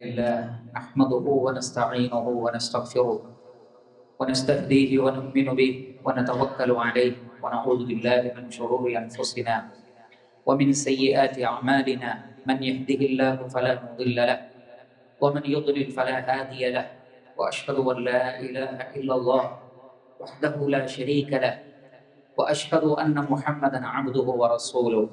الله نحمده ونستعينه ونستغفره ونستهديه ونؤمن به ونتوكل عليه ونعوذ بالله من شرور أنفسنا ومن سيئات أعمالنا من يهده الله فلا مضل له ومن يضلل فلا هادي له وأشهد أن لا إله إلا الله وحده لا شريك له وأشهد أن محمدا عبده ورسوله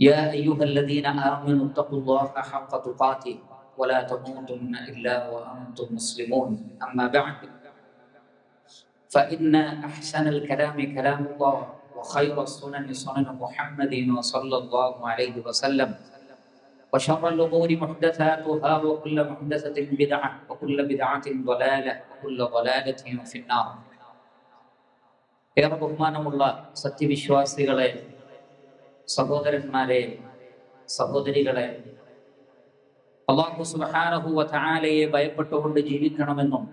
يا أيها الذين آمنوا اتقوا الله حق تقاته ولا تموتن إلا وأنتم مسلمون. أما بعد فإن أحسن الكلام كلام الله وخير السنن سنن محمد صلى الله عليه وسلم. وشر الأمور محدثاتها وكل محدثة بدعة وكل بدعة ضلالة وكل ضلالة في النار. يا رب الله ستي بشواسي സഹോദരന്മാരെ സഹോദരികളെ അള്ളാഹു സുബാനഹുവ താലയെ ഭയപ്പെട്ടുകൊണ്ട് ജീവിക്കണമെന്നും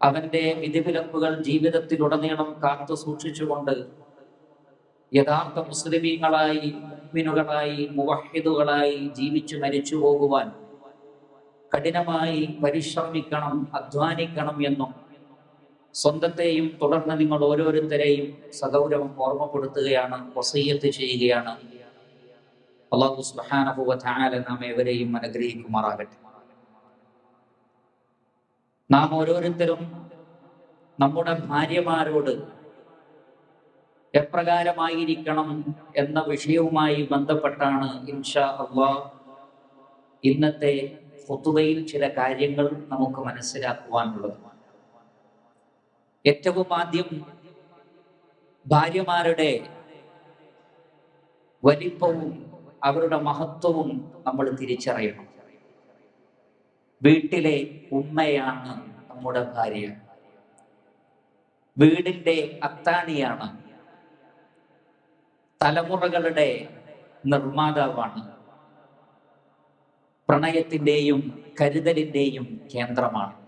അവന്റെ വിധിവിലക്കുകൾ ജീവിതത്തിലുടനീളം കാത്തു സൂക്ഷിച്ചുകൊണ്ട് യഥാർത്ഥ മുസ്ലിമീങ്ങളായി മുഅ്മിനുകളായി മുവഹിദുകളായി ജീവിച്ചു മരിച്ചു പോകുവാൻ കഠിനമായി പരിശ്രമിക്കണം അധ്വാനിക്കണം എന്നും സ്വന്തത്തെയും തുടർന്ന് നിങ്ങൾ ഓരോരുത്തരെയും സഗൗരവം ഓർമ്മപ്പെടുത്തുകയാണ് വസയ്യത്ത് ചെയ്യുകയാണ്. അള്ളാഹു സുബ്ഹാനഹു തആല നാം ഏവരെയും അനുഗ്രഹിക്കുമാറാകട്ടെ. നാം ഓരോരുത്തരും നമ്മുടെ ഭാര്യമാരോട് എപ്രകാരമായിരിക്കണം എന്ന വിഷയവുമായി ബന്ധപ്പെട്ടാണ് ഇൻഷാ അള്ളാ ഇന്നത്തെ ഫുത്തുബയിൽ ചില കാര്യങ്ങൾ നമുക്ക് മനസ്സിലാക്കുവാനുള്ളത്. ഏറ്റവും ആദ്യം ഭാര്യമാരുടെ വലിപ്പവും അവരുടെ മഹത്വവും നമ്മൾ തിരിച്ചറിയണം. വീട്ടിലെ ഉമ്മയാണ് നമ്മുടെ ഭാര്യ. വീടിന്റെ അത്താണിയാണ്. തലമുറകളുടെ നിർമ്മാതാവാണ്. പ്രണയത്തിന്റെയും കരുതലിന്റെയും കേന്ദ്രമാണ്.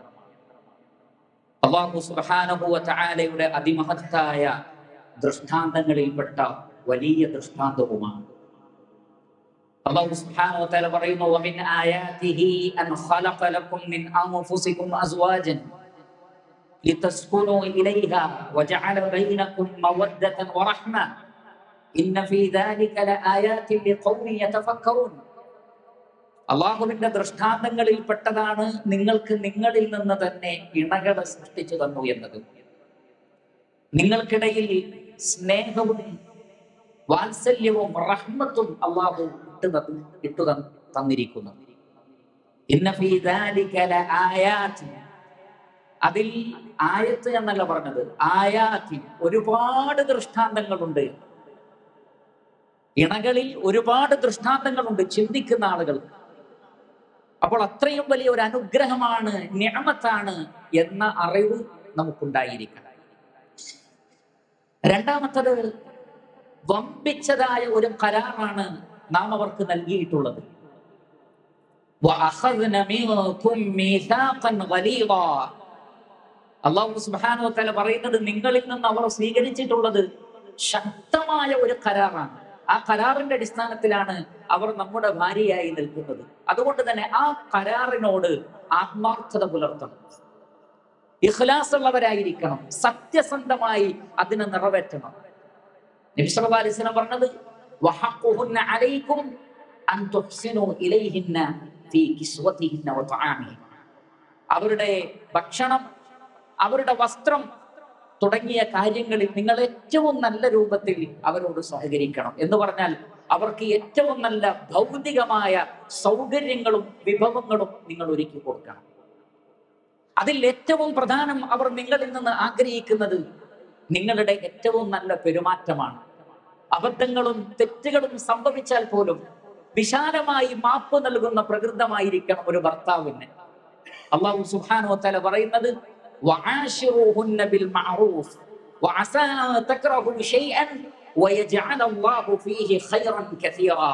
അള്ളാഹു സുബാനുഭവ ചായാലയുടെ അതിമഹത്തായ ദൃഷ്ടാന്തങ്ങളിൽപ്പെട്ട വലിയ ദൃഷ്ടാന്തവുമാണ് അള്ളാഹു സുബ്ഹാനഹു വതആല പറയുന്നു വമിൻ ആയാതിഹി അൻ ഖലഖ ലക്കും മിൻ അൻഫുസികും അസ്വാജൻ ലിതസ്കുനു ഇലൈഹാ വജഅല ബൈനകും മവദ്ദതൻ വറഹ്മ ഇന്ന ഫീ ദാലിക ലആയാതിൻ ലിഖൗമിൻ യതഫക്കറൂൻ അള്ളാഹുവിന്റെ ദൃഷ്ടാന്തങ്ങളിൽ പെട്ടതാണ് നിങ്ങൾക്ക് നിങ്ങളിൽ നിന്ന് തന്നെ ഇണകളെ സൃഷ്ടിച്ചു തന്നു എന്നത്. നിങ്ങൾക്കിടയിൽ സ്നേഹവും വാത്സല്യവും റഹ്മത്തും അള്ളാഹു ഇട്ടു തന്നു ഇട്ടു തന്നിരിക്കുന്നു. അതിൽ ആയത്ത് എന്നല്ല പറഞ്ഞത് ആയാത്തി ഒരുപാട് ദൃഷ്ടാന്തങ്ങളുണ്ട്. ഇണകളിൽ ഒരുപാട് ദൃഷ്ടാന്തങ്ങളുണ്ട് ചിന്തിക്കുന്ന ആളുകൾക്ക്. അപ്പോൾ അത്രയും വലിയ ഒരു അനുഗ്രഹമാണ് ഞാമത്താണ് എന്ന അറിവ് നമുക്കുണ്ടായിരിക്കണം. രണ്ടാമത്തത് വമ്പിച്ചതായ ഒരു കരാറാണ് നാം അവർക്ക് നൽകിയിട്ടുള്ളത്. അള്ളാഹു പറയുന്നത് നിങ്ങളിൽ നിന്ന് അവർ സ്വീകരിച്ചിട്ടുള്ളത് ശക്തമായ ഒരു കരാറാണ്. ആ കരാറിന്റെ അടിസ്ഥാനത്തിലാണ് അവർ നമ്മുടെ ഭാര്യയായി നിൽക്കുന്നത്. അതുകൊണ്ട് തന്നെ ആ കരാറിനോട് ആത്മാർത്ഥത പുലർത്തണം. ഇഖ്ലാസ് ഉള്ളവരായിരിക്കണം സത്യസന്ധമായി അതിനെ നിറവേറ്റണം. നബിസ്വലിസ്ലം പറഞ്ഞത് അവരുടെ ഭക്ഷണം അവരുടെ വസ്ത്രം തുടങ്ങിയ കാര്യങ്ങളിൽ നിങ്ങൾ ഏറ്റവും നല്ല രൂപത്തിൽ അവരോട് സഹകരിക്കണം. എന്ന് പറഞ്ഞാൽ അവർക്ക് ഏറ്റവും നല്ല ഭൗതികമായ സൗകര്യങ്ങളും വിഭവങ്ങളും നിങ്ങൾ ഒരുക്കി കൊടുക്കണം. അതിൽ ഏറ്റവും പ്രധാനം അവർ നിങ്ങളിൽ നിന്ന് ആഗ്രഹിക്കുന്നത് നിങ്ങളുടെ ഏറ്റവും നല്ല പെരുമാറ്റമാണ്. അബദ്ധങ്ങളും തെറ്റുകളും സംഭവിച്ചാൽ പോലും വിശാലമായി മാപ്പ് നൽകുന്ന പ്രകൃതമായിരിക്കണം ഒരു ഭർത്താവിന്. അള്ളാഹു സുഹാനോ തല പറയുന്നത് وعاشروهن بالمعروف وعسى أن تكرهوا شيئا ويجعل الله فيه خيرا كثيرا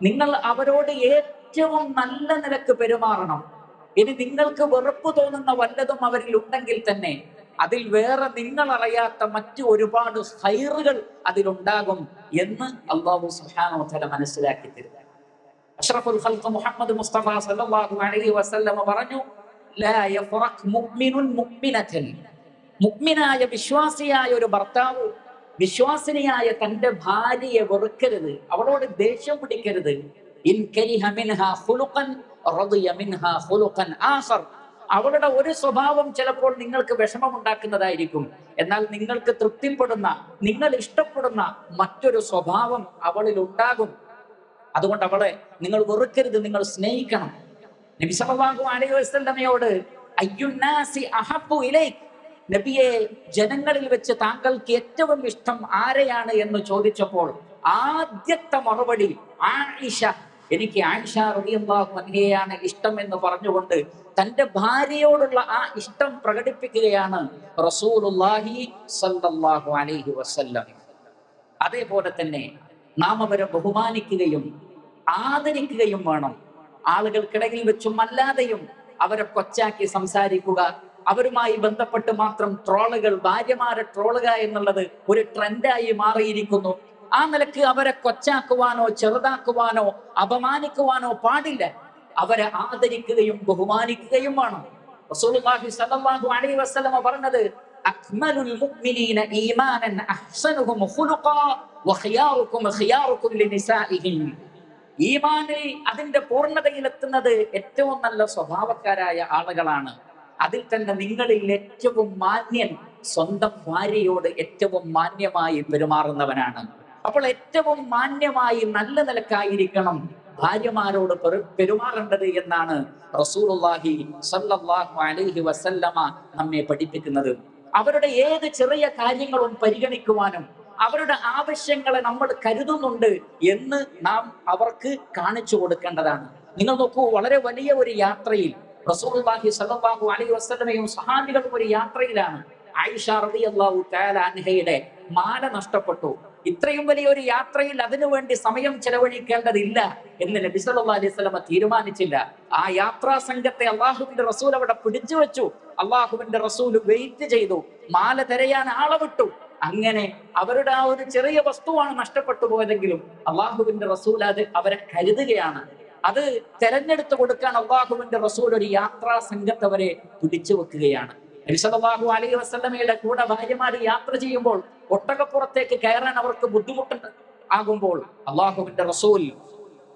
നിങ്ങൾ അവരോട് ഏറ്റവും നല്ല നിലക്ക് പെരുമാറണം ഇനി നിങ്ങൾക്ക് വെറുപ്പ് തോന്നുന്ന വല്ലതും അവരിൽ ഉണ്ടെങ്കിൽ തന്നെ അതിൽ വേറെ നിങ്ങൾ അറിയാത്ത മറ്റു ഒരുപാട് ഹൈറുകൾ അതിലുണ്ടാകും എന്ന് അള്ളാഹു സുഹാനോ തല മനസ്സിലാക്കി തരുക അഷ്റഫുൽ ഖൽഖ് മുഹമ്മദ് മുസ്തഫ സല്ലല്ലാഹു അലൈഹി വസല്ലമ പറഞ്ഞു മുഅ്മിനായ വിശ്വാസിയായ ഒരു ഭർത്താവ് വിശ്വാസിനിയായ തന്റെ ഭാര്യയെ വെറുക്കരുത് അവളോട് ദേഷ്യം പിടിക്കരുത്. അവളുടെ ഒരു സ്വഭാവം ചിലപ്പോൾ നിങ്ങൾക്ക് വിഷമമുണ്ടാക്കുന്നതായിരിക്കും. എന്നാൽ നിങ്ങൾക്ക് തൃപ്തിപ്പെടുന്ന നിങ്ങൾ ഇഷ്ടപ്പെടുന്ന മറ്റൊരു സ്വഭാവം അവളിൽ ഉണ്ടാകും അതുകൊണ്ട് അവളെ നിങ്ങൾ വെറുക്കരുത് നിങ്ങൾ സ്നേഹിക്കണം. നബി സല്ലല്ലാഹു അലൈഹി വസ്ലമയോട് നബിയെ ജനങ്ങളിൽ വെച്ച് താങ്കൾക്ക് ഏറ്റവും ഇഷ്ടം ആരെയാണ് എന്ന് ചോദിച്ചപ്പോൾ ആദ്യത്തെ മറുപടി ആയിഷ. എനിക്ക് ആയിഷ റളിയല്ലാഹു അൻഹയാണ് ഇഷ്ടം എന്ന് പറഞ്ഞുകൊണ്ട് തന്റെ ഭാര്യയോടുള്ള ആ ഇഷ്ടം പ്രകടിപ്പിക്കുകയാണ് റസൂലുള്ളാഹി സല്ലല്ലാഹു അലൈഹി വസല്ലം. അതേപോലെ തന്നെ നാം അവരെ ബഹുമാനിക്കുകയും ആദരിക്കുകയും വേണം. ആളുകൾക്കിടയിൽ വെച്ചും അല്ലാതെയും അവരെ കൊച്ചാക്കി സംസാരിക്കുക. അവരുമായി ബന്ധപ്പെട്ട് മാത്രം ട്രോളുകൾ ഭാര്യമാരെ ട്രോളുക എന്നുള്ളത് ഒരു ട്രെൻഡായി മാറിയിരിക്കുന്നു. ആ നിലയ്ക്ക് അവരെ കൊച്ചാക്കുവാനോ ചെറുതാക്കുവാനോ അപമാനിക്കുവാനോ പാടില്ല. അവരെ ആദരിക്കുകയും ബഹുമാനിക്കുകയും വേണം. റസൂലുള്ളാഹി സ്വല്ലല്ലാഹു അലൈഹി വസല്ലമ പറഞ്ഞത് മുഅ്മിനീന ഈമാനൻ ലിനിസാഇഹിം. ഈമാനിൽ അതിന്റെ പൂർണതയിലെത്തുന്നത് ഏറ്റവും നല്ല സ്വഭാവക്കാരായ ആളുകളാണ്. അതിൽ തന്നെ നിങ്ങളിൽ ഏറ്റവും മാന്യൻ സ്വന്തം ഭാര്യയോട് ഏറ്റവും മാന്യമായി പെരുമാറുന്നവനാണ്. അപ്പോൾ ഏറ്റവും മാന്യമായി നല്ല നിലക്കായിരിക്കണം ഭാര്യമാരോട് പെരു- പെരുമാറേണ്ടത് എന്നാണ് റസൂലുള്ളാഹി സല്ലല്ലാഹു അലൈഹി വസല്ലമ നമ്മെ പഠിപ്പിക്കുന്നത്. അവരുടെ ഏത് ചെറിയ കാര്യങ്ങളും പരിഗണിക്കുവാനും അവരുടെ ആവശ്യങ്ങളെ നമ്മൾ കരുതുന്നുണ്ട് എന്ന് നാം അവർക്ക് കാണിച്ചു കൊടുക്കേണ്ടതാണ്. നിങ്ങൾ നോക്കൂ വളരെ വലിയ ഒരു യാത്രയിൽ റസൂലുള്ളാഹി സ്വല്ലല്ലാഹു അലൈഹി വസല്ലമയും സഹാബികളും ഒരു യാത്രയിലാണ് ആയിഷ റളിയല്ലാഹു അള്ളാഹു അൻഹയുടെ മാല നഷ്ടപ്പെട്ടു. ഇത്രയും വലിയ ഒരു യാത്രയിൽ അതിനുവേണ്ടി സമയം ചെലവഴിക്കേണ്ടതില്ല എന്ന് നബി സല്ലാ അലൈഹി സ്വലമ തീരുമാനിച്ചില്ല. ആ യാത്രാ സംഘത്തെ അള്ളാഹുവിന്റെ റസൂൽ അവിടെ പിടിച്ചു വെച്ചു അള്ളാഹുവിന്റെ റസൂൽ വെയിറ്റ് ചെയ്തു. മാല തിരയാൻ ആളെ വിട്ടു അങ്ങനെ അവരുടെ ആ ഒരു ചെറിയ വസ്തുവാണ് നഷ്ടപ്പെട്ടു പോയതെങ്കിലും അള്ളാഹുവിന്റെ റസൂൽ അത് അവരെ കരുതുകയാണ്. അത് തെരഞ്ഞെടുത്ത് കൊടുക്കാൻ അള്ളാഹുവിന്റെ റസൂൽ ഒരു യാത്രാ സംഘത്ത് അവരെ പിടിച്ചു വെക്കുകയാണ്. നബി സല്ലല്ലാഹു അലൈഹി വസല്ലമയുടെ കൂടെ ഭാര്യമാര് യാത്ര ചെയ്യുമ്പോൾ ഒട്ടകപ്പുറത്തേക്ക് കയറാൻ അവർക്ക് ബുദ്ധിമുട്ടുണ്ട് ആകുമ്പോൾ അള്ളാഹുവിന്റെ റസൂൽ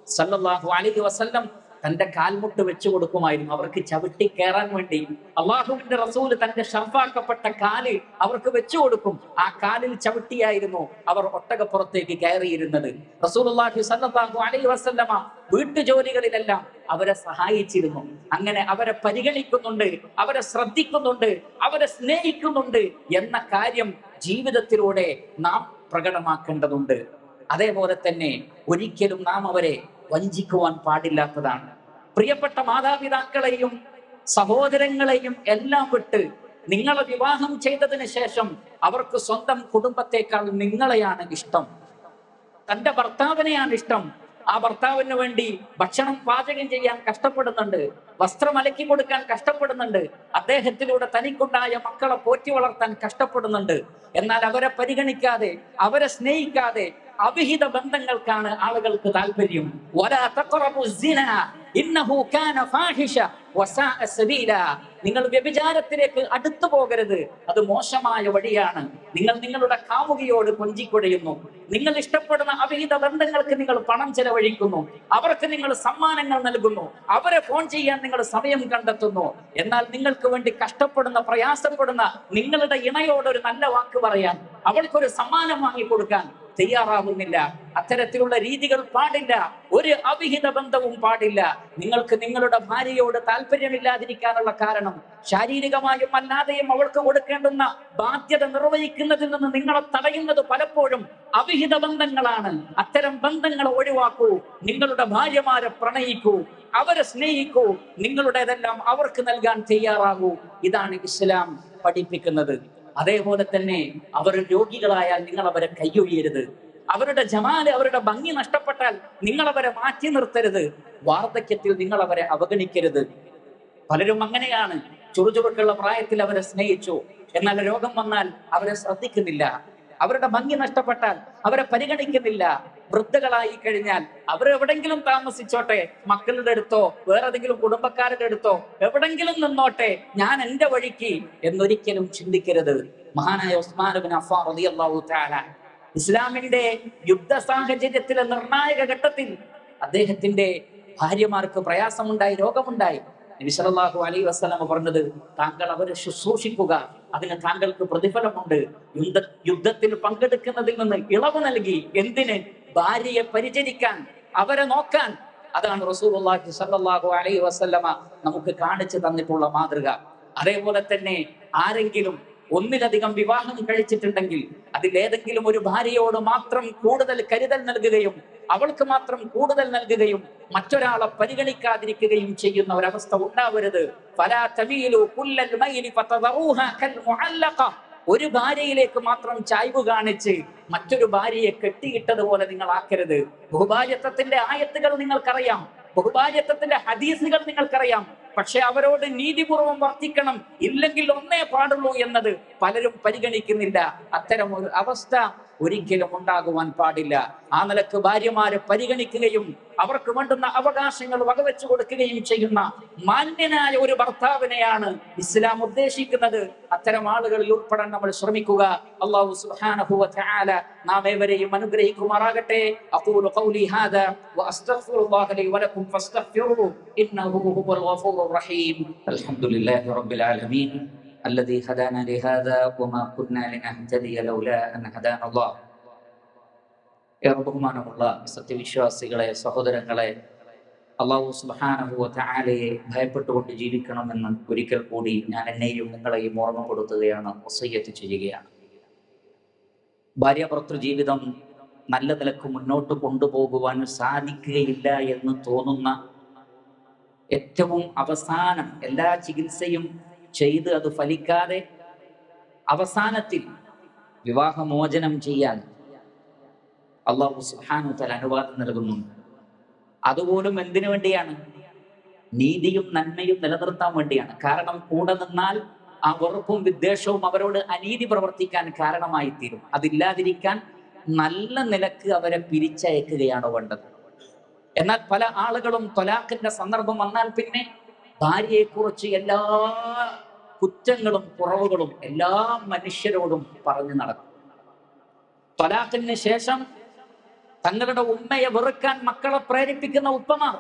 സല്ലാഹു അലൈഹി വസല്ലം തന്റെ കാൽമുട്ട് വെച്ചു കൊടുക്കുമായിരുന്നു. അവർക്ക് ചവിട്ടി കയറാൻ വേണ്ടി. അള്ളാഹുവിന്റെ റസൂൽ തന്റെ ഷർഫാക്കപ്പെട്ട കാൽ അവർക്ക് വെച്ചു കൊടുക്കും. ആ കാലിൽ ചവിട്ടിയായിരുന്നു അവർ ഒട്ടകപ്പുറത്തേക്ക് കയറിയിരുന്നത്. റസൂലുള്ളാഹി സല്ലല്ലാഹു അലൈഹി വസല്ലമ വീട്ടുജോലികളിലെല്ലാം അവരെ സഹായിച്ചിരുന്നു. അങ്ങനെ അവരെ പരിഗണിക്കുന്നുണ്ട് അവരെ ശ്രദ്ധിക്കുന്നുണ്ട് അവരെ സ്നേഹിക്കുന്നുണ്ട് എന്ന കാര്യം ജീവിതത്തിലൂടെ നാം പ്രകടമാക്കേണ്ടതുണ്ട്. അതേപോലെ തന്നെ ഒരിക്കലും നാം അവരെ വഞ്ചിക്കുവാൻ പാടില്ലാത്തതാണ്. പ്രിയപ്പെട്ട മാതാപിതാക്കളെയും സഹോദരങ്ങളെയും എല്ലാം വിട്ട് നിങ്ങളെ വിവാഹം ചെയ്തതിന് ശേഷം അവർക്ക് സ്വന്തം കുടുംബത്തെക്കാൾ നിങ്ങളെയാണ് ഇഷ്ടം. തന്റെ ഭർത്താവിനെയാണ് ഇഷ്ടം. ആ ഭർത്താവിന് വേണ്ടി ഭക്ഷണം പാചകം ചെയ്യാൻ കഷ്ടപ്പെടുന്നുണ്ട്. വസ്ത്രം അലക്കി കൊടുക്കാൻ കഷ്ടപ്പെടുന്നുണ്ട്. അദ്ദേഹത്തിലൂടെ തനിക്കുണ്ടായ മക്കളെ പോറ്റി വളർത്താൻ കഷ്ടപ്പെടുന്നുണ്ട്. എന്നാൽ അവരെ പരിഗണിക്കാതെ അവരെ സ്നേഹിക്കാതെ അവിഹിത ബന്ധങ്ങൾക്കാണ് ആളുകൾക്ക് താല്പര്യം നിങ്ങൾ വ്യഭിചാരത്തിലേക്ക് അടുത്തു പോകരുത്. അത് മോശമായ വഴിയാണ്. നിങ്ങൾ നിങ്ങളുടെ കാമുകിയോട് കൊഞ്ചിക്കുഴയുന്നു നിങ്ങൾ ഇഷ്ടപ്പെടുന്ന അവിഹിത ബന്ധങ്ങൾക്ക് നിങ്ങൾ പണം ചെലവഴിക്കുന്നു. അവർക്ക് നിങ്ങൾ സമ്മാനങ്ങൾ നൽകുന്നു. അവരെ ഫോൺ ചെയ്യാൻ നിങ്ങൾ സമയം കണ്ടെത്തുന്നു. എന്നാൽ നിങ്ങൾക്ക് വേണ്ടി കഷ്ടപ്പെടുന്ന പ്രയാസപ്പെടുന്ന നിങ്ങളുടെ ഇണയോട് ഒരു നല്ല വാക്ക് പറയാൻ അവൾക്കൊരു സമ്മാനം വാങ്ങി കൊടുക്കാൻ തയ്യാറാവുന്നില്ല അത്തരത്തിലുള്ള രീതികൾ പാടില്ല. ഒരു അവിഹിത ബന്ധവും പാടില്ല. നിങ്ങൾക്ക് നിങ്ങളുടെ ഭാര്യയോട് താല്പര്യമില്ലാതിരിക്കാനുള്ള കാരണം ശാരീരികമായും അല്ലാതെയും അവൾക്ക് കൊടുക്കേണ്ടുന്ന ബാധ്യത നിർവഹിക്കുന്നതിൽ നിന്ന് നിങ്ങളെ തടയുന്നത് പലപ്പോഴും അവിഹിത ബന്ധങ്ങളാണ്. അത്തരം ബന്ധങ്ങൾ ഒഴിവാക്കൂ. നിങ്ങളുടെ ഭാര്യമാരെ പ്രണയിക്കൂ. അവരെ സ്നേഹിക്കൂ. നിങ്ങളുടേതെല്ലാം അവർക്ക് നൽകാൻ തയ്യാറാകൂ. ഇതാണ് ഇസ്ലാം പഠിപ്പിക്കുന്നത്. അതേപോലെ തന്നെ അവർ രോഗികളായാൽ നിങ്ങൾ അവരെ കൈയൊഴിയരുത്. അവരുടെ ജമാൽ അവരുടെ ഭംഗി നഷ്ടപ്പെട്ടാൽ നിങ്ങൾ അവരെ മാറ്റി നിർത്തരുത്. വാർദ്ധക്യത്തിൽ നിങ്ങൾ അവരെ അവഗണിക്കരുത്. പലരും അങ്ങനെയാണ്. ചുറുചുറുക്കുള്ള പ്രായത്തിൽ അവരെ സ്നേഹിച്ചു. എന്നാൽ രോഗം വന്നാൽ അവരെ ശ്രദ്ധിക്കുന്നില്ല. അവരുടെ ഭംഗി നഷ്ടപ്പെട്ടാൽ അവരെ പരിഗണിക്കുന്നില്ല. വൃദ്ധകളായി കഴിഞ്ഞാൽ അവർ എവിടെങ്കിലും താമസിച്ചോട്ടെ? മക്കളുടെ അടുത്തോ വേറെ ഏതെങ്കിലും കുടുംബക്കാരുടെ അടുത്തോ എവിടെങ്കിലും നിന്നോട്ടെ? ഞാൻ എന്റെ വഴിക്ക് എന്നൊരിക്കലും ചിന്തിക്കരുത്. മഹാനായ ഉസ്മാൻ അഫാ റളിയല്ലാഹു തആല ഇസ്ലാമിന്റെ യുദ്ധ സാഹചര്യത്തിലെ നിർണായക ഘട്ടത്തിൽ അദ്ദേഹത്തിന്റെ ഭാര്യമാർക്ക് പ്രയാസമുണ്ടായി രോഗമുണ്ടായി. നബി സല്ലല്ലാഹു അലൈഹി വസല്ലമ പറഞ്ഞത് താങ്കൾ അവരെ ശുശ്രൂഷിക്കുക. അതിന് താങ്കൾക്ക് പ്രതിഫലമുണ്ട്. യുദ്ധ യുദ്ധത്തിൽ പങ്കെടുക്കുന്നതിൽ നിന്ന് ഇളവ് നൽകി. എന്തിന്? ഭാര്യയെ പരിചരിക്കാൻ അവരെ നോക്കാൻ. അതാണ് റസൂലുള്ളാഹി സല്ലല്ലാഹു അലൈഹി വസല്ലമ നമുക്ക് കാണിച്ചു തന്നിട്ടുള്ള മാതൃക. അതേപോലെ തന്നെ ആരെങ്കിലും ഒന്നിലധികം വിവാഹം കഴിച്ചിട്ടുണ്ടെങ്കിൽ അതിലേതെങ്കിലും ഒരു ഭാര്യയോട് മാത്രം കൂടുതൽ കരുതൽ നൽകുകയും അവൾക്ക് മാത്രം കൂടുതൽ നൽകുകയും മറ്റൊരാളെ പരിഗണിക്കാതിരിക്കുകയും ചെയ്യുന്ന ഒരവസ്ഥ ഉണ്ടാവരുത്. ഒരു ഭാര്യയിലേക്ക് മാത്രം ചായ്വ് കാണിച്ച് മറ്റൊരു ഭാര്യയെ കെട്ടിയിട്ടതുപോലെ നിങ്ങൾ ആക്കരുത്. ബഹുഭാര്യത്വത്തിന്റെ ആയത്തുകൾ നിങ്ങൾക്കറിയാം. ബഹുഭാര്യത്വത്തിന്റെ ഹദീസുകൾ നിങ്ങൾക്കറിയാം. പക്ഷെ അവരോട് നീതിപൂർവം വർത്തിക്കണം. ഇല്ലെങ്കിൽ ഒന്നേ പാടുള്ളൂ എന്നത് പലരും പരിഗണിക്കുന്നില്ല. അത്തരം ഒരു അവസ്ഥ ഒരിക്കലും ഉണ്ടാകുവാൻ പാടില്ല. ആ നിലയ്ക്ക് ഭാര്യമാരെ പരിഗണിക്കുകയും അവർക്ക് വേണ്ടുന്ന അവകാശങ്ങൾ വകവെച്ചു കൊടുക്കുകയും ചെയ്യുന്ന മാന്യനായ ഒരു ഭർത്താവിനെയാണ് ഇസ്ലാം ഉദ്ദേശിക്കുന്നത്. അത്തരം ആളുകളിൽ ഉൾപ്പെടാൻ നമ്മൾ ശ്രമിക്കുക. അള്ളാഹു സുബ്ഹാനഹു വ നാം ഏവരെയും അനുഗ്രഹിക്കുമാറാകട്ടെ. അഖൂലു ഖൗലി ഹാദാ അസ്തഗ്ഫിറുല്ലാഹ ലി ഇന്നഹു ഹുവൽ റഹീം. അൽഹംദുലില്ലാഹി റബ്ബിൽ ആലമീൻ. الذي هدانا لهذا وما كنا لنهتدي لولا أن هدانا الله ഏറെ ബഹുമാനമുള്ള സത്യവിശ്വാസികളെ സഹോദരങ്ങളെ അള്ളാഹു സുബാനഹുവ ആലയെ ഭയപ്പെട്ടുകൊണ്ട് ജീവിക്കണമെന്ന് ഒരിക്കൽ കൂടി ഞാൻ എന്നെയും നിങ്ങളെയും ഓർമ്മപ്പെടുത്തുകയാണ് ഒസയ്യത്ത് ചെയ്യുകയാണ് ഭാര്യാഭർത്തൃ ജീവിതം നല്ല നിലക്ക് മുന്നോട്ട് കൊണ്ടുപോകുവാൻ സാധിക്കുകയില്ല എന്ന് തോന്നുന്ന ഏറ്റവും അവസാനം എല്ലാ ചികിത്സയും ചെയ്ത് അത് ഫലിക്കാതെ അവസാനത്തിൽ വിവാഹമോചനം ചെയ്യാൻ അള്ളാഹു സുഹാനു തല അനുവാദം നൽകുന്നു. അതുപോലും എന്തിനു വേണ്ടിയാണ്? നീതിയും നന്മയും നിലനിർത്താൻ വേണ്ടിയാണ്. കാരണം കൂടെ നിന്നാൽ ആ വെറുപ്പും വിദ്വേഷവും അവരോട് അനീതി പ്രവർത്തിക്കാൻ കാരണമായി തീരും അതില്ലാതിരിക്കാൻ നല്ല നിലയ്ക്ക് അവരെ പിരിച്ചയക്കുകയാണ് വേണ്ടത്. എന്നാൽ പല ആളുകളും തൊലാഖിന്റെ സന്ദർഭം വന്നാൽ പിന്നെ ഭാര്യയെക്കുറിച്ച് എല്ലാ കുറ്റങ്ങളും കുറവുകളും എല്ലാ മനുഷ്യരോടും പറഞ്ഞു നടക്കും. തലാഖിന് ശേഷം തങ്ങളുടെ ഉമ്മയെ വെറുക്കാൻ മക്കളെ പ്രേരിപ്പിക്കുന്ന ഉപ്പമാർ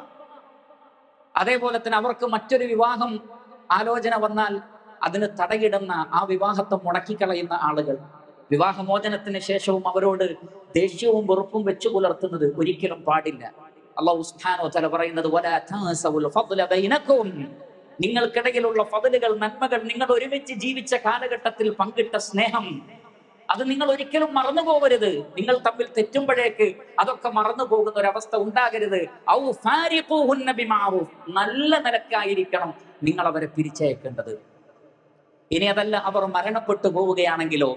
അതേപോലെ തന്നെ അവർക്ക് മറ്റൊരു വിവാഹം ആലോചന വന്നാൽ അതിന് തടയിടുന്ന ആ വിവാഹത്തെ മുടക്കിക്കളയുന്ന ആളുകൾ. വിവാഹമോചനത്തിന് ശേഷവും അവരോട് ദേഷ്യവും വെറുപ്പും വെച്ചു പുലർത്തുന്നത് ഒരിക്കലും പാടില്ല. അള്ളാഹു സുബ്ഹാനഹു തആല പറയുന്നത് നിങ്ങൾക്കിടയിലുള്ള ഫതിലുകൾ നന്മകൾ നിങ്ങൾ ഒരുമിച്ച് ജീവിച്ച കാലഘട്ടത്തിൽ പങ്കിട്ട സ്നേഹം അത് നിങ്ങൾ ഒരിക്കലും മറന്നു പോകരുത് നിങ്ങൾ തമ്മിൽ തെറ്റുമ്പോഴേക്ക് അതൊക്കെ മറന്നു പോകുന്ന ഒരവസ്ഥ ഉണ്ടാകരുത് ഔ നല്ല നിലക്കായിരിക്കണം നിങ്ങൾ അവരെ പിരിച്ചയക്കേണ്ടത്. ഇനി അതല്ല അവർ മരണപ്പെട്ടു പോവുകയാണെങ്കിലോ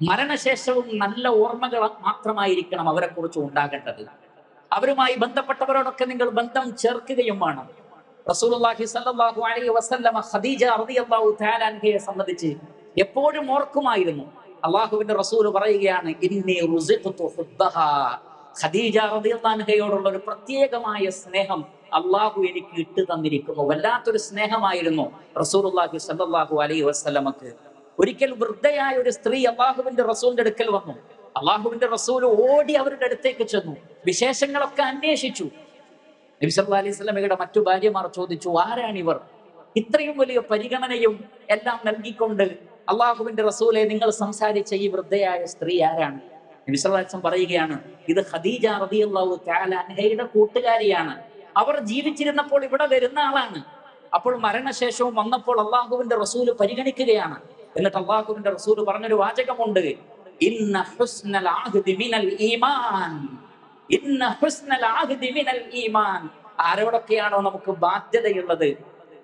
മരണശേഷവും നല്ല ഓർമ്മകൾ മാത്രമായിരിക്കണം അവരെ കുറിച്ച് ഉണ്ടാകേണ്ടത്. അവരുമായി ബന്ധപ്പെട്ടവരോടൊക്കെ നിങ്ങൾ ബന്ധം ചേർക്കുകയും വേണം റസൂലുള്ളാഹി സല്ലല്ലാഹു അലൈഹി വസല്ലമ ഖദീജ റളിയല്ലാഹു തആല അൻഹയെ സംബന്ധിച്ച് എപ്പോഴും ഓർക്കുമായിരുന്നു. അള്ളാഹുവിന്റെ റസൂൽ പറയുകയാണ് ഇന്നി റുസിഖ്തു ഹുബ്ബഹാ ഖദീജ റളിയല്ലാഹു അൻഹയോടുള്ള ഒരു പ്രത്യേകമായ സ്നേഹം അള്ളാഹു എനിക്ക് ഇട്ട് തന്നിരിക്കുന്നു. വല്ലാത്തൊരു സ്നേഹമായിരുന്നു റസൂലുള്ളാഹി സല്ലല്ലാഹു അലൈഹി വസല്ലമക്ക്. ഒരിക്കൽ വൃദ്ധയായ ഒരു സ്ത്രീ അള്ളാഹുവിന്റെ റസൂലിന്റെ അടുക്കൽ വന്നു. അള്ളാഹുവിന്റെ റസൂൽ ഓടി അവരുടെ അടുത്തേക്ക് ചെന്നു. വിശേഷങ്ങളൊക്കെ അന്വേഷിച്ചു. നബി സല്ലല്ലാഹു അലൈഹി സ്വലമയുടെ മറ്റു ഭാര്യമാർ ചോദിച്ചു ആരാണിവർ ഇത്രയും വലിയ പരിഗണനയും എല്ലാം നൽകിക്കൊണ്ട് അള്ളാഹുവിന്റെ റസൂലെ നിങ്ങൾ സംസാരിച്ച ഈ വൃദ്ധയായ സ്ത്രീ ആരാണ്? നബി സല്ലല്ലാഹു അലൈഹി പറയുകയാണ് ഇത് ഖദീജ അൻഹയുടെ കൂട്ടുകാരിയാണ്. അവർ ജീവിച്ചിരുന്നപ്പോൾ ഇവിടെ വരുന്ന ആളാണ്. അപ്പോൾ മരണശേഷവും വന്നപ്പോൾ അള്ളാഹുവിന്റെ റസൂൽ പരിഗണിക്കുകയാണ്. എന്നിട്ട് അള്ളാഹുവിന്റെ റസൂൽ പറഞ്ഞൊരു വാചകമുണ്ട് ഇന്ന ഹുസ്നൽ മിനൽ ഈമാൻ. ഇന്ന ഹുസ്നൽ മിനൽ ഈമാൻ. ആരോടൊക്കെയാണോ നമുക്ക് ബാധ്യതയുള്ളത്?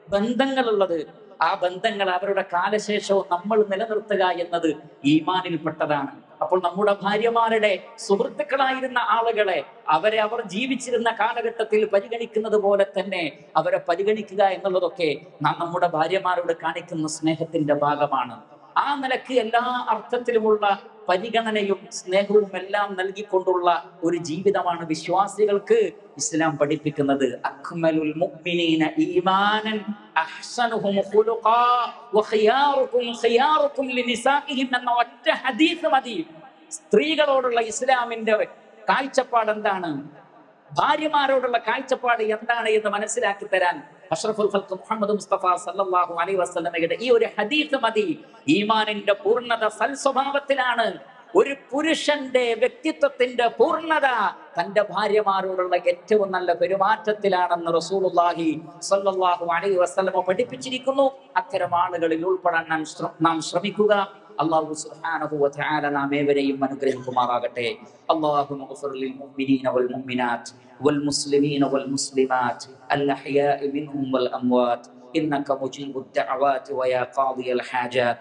ബന്ധങ്ങളുള്ളത്. ആ ബന്ധങ്ങൾ അവരുടെ കാലശേഷവും നമ്മൾ നിലനിർത്തുക എന്നത് ഈമാനിൽപ്പെട്ടതാണ്. അപ്പോൾ നമ്മുടെ ഭാര്യമാരുടെ സുഹൃത്തുക്കളായിരുന്ന ആളുകളെ അവരെ അവർ ജീവിച്ചിരുന്ന കാലഘട്ടത്തിൽ പരിഗണിക്കുന്നത് പോലെ തന്നെ അവരെ പരിഗണിക്കുക എന്നുള്ളതൊക്കെ നാം നമ്മുടെ ഭാര്യമാരോട് കാണിക്കുന്ന സ്നേഹത്തിന്റെ ഭാഗമാണ്. ആ നിലയ്ക്ക് എല്ലാ അർത്ഥത്തിലുമുള്ള പരിഗണനയും സ്നേഹവും എല്ലാം നൽകിക്കൊണ്ടുള്ള ഒരു ജീവിതമാണ് വിശ്വാസികൾക്ക് ഇസ്ലാം പഠിപ്പിക്കുന്നത്. അക്മലുൽ ഈമാനൻ ഖുലുഖാ എന്ന ഒറ്റ ഹദീസ് മതി. സ്ത്രീകളോടുള്ള ഇസ്ലാമിന്റെ കാഴ്ചപ്പാട് എന്താണ് ഭാര്യമാരോടുള്ള കാഴ്ചപ്പാട് എന്താണ് എന്ന് മനസ്സിലാക്കി തരാൻ അഷ്റഫുൽ ഖൽഖ് മുഹമ്മദ് മുസ്തഫ സല്ലല്ലാഹു അലൈഹി വസല്ലമയുടെ ഈ ഒരു ഹദീസ് മതി. ഈമാനിന്റെ പൂർണത സൽ സ്വഭാവത്തിലാണ് ഒരു പുരുഷന്റെ വ്യക്തിത്വത്തിന്റെ പൂർണത തന്റെ ഭാര്യമാരോടുള്ള ഏറ്റവും നല്ല പെരുമാറ്റത്തിലാണെന്ന് റസൂലുള്ളാഹി സല്ലല്ലാഹു അലൈഹി വസല്ലമ പഠിപ്പിച്ചിരിക്കുന്നു. അത്തരം ആളുകളിൽ ഉൾപ്പെടാൻ നാം ശ്രമിക്കുക. അള്ളാഹു സുബ്ഹാനഹു വ തആല നാം ഏവരെയും അനുഗ്രഹിക്കുമാറാകട്ടെ അല്ലാഹുമ്മ ഗ്ഫിർ ലിൽ മുഅ്മിനീന വൽ മുഅ്മിനാത്ത് വൽ മുസ്ലിമീന വൽ മുസ്ലിമാത്ത് അൽ അഹ്യാഇ മിൻഹും വൽ അംവാത്ത് إنك مجيب الدعوات ويا قاضي الحاجات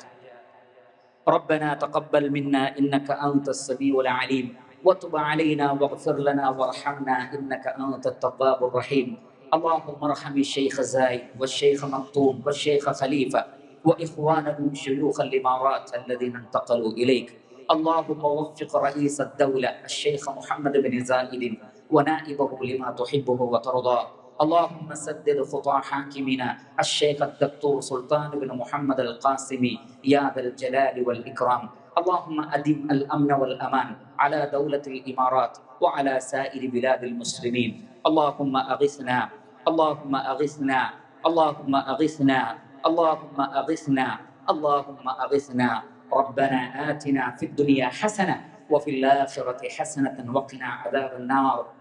ربنا تقبل منا إنك أنت السميع العليم وتب علينا واغفر لنا وارحمنا إنك أنت التواب الرحيم اللهم ارحم الشيخ زايد والشيخ مكتوم والشيخ خليفة وإخوانهم شيوخ الإمارات الذين انتقلوا إليك. اللهم وفق رئيس الدولة الشيخ محمد بن زايد ونائبه لما تحبه وترضاه اللهم سدد خطى حاكمنا الشيخ الدكتور سلطان بن محمد القاسمي يا ذا الجلال والإكرام. اللهم أدم الأمن والأمان على دولة الإمارات وعلى سائر بلاد المسلمين. اللهم أغثنا اللهم أغثنا اللهم أغثنا. اللهم أغثنا اللهم أغثنا. ربنا آتنا في الدنيا حسنة وفي الآخرة حسنة وقنا عذاب النار.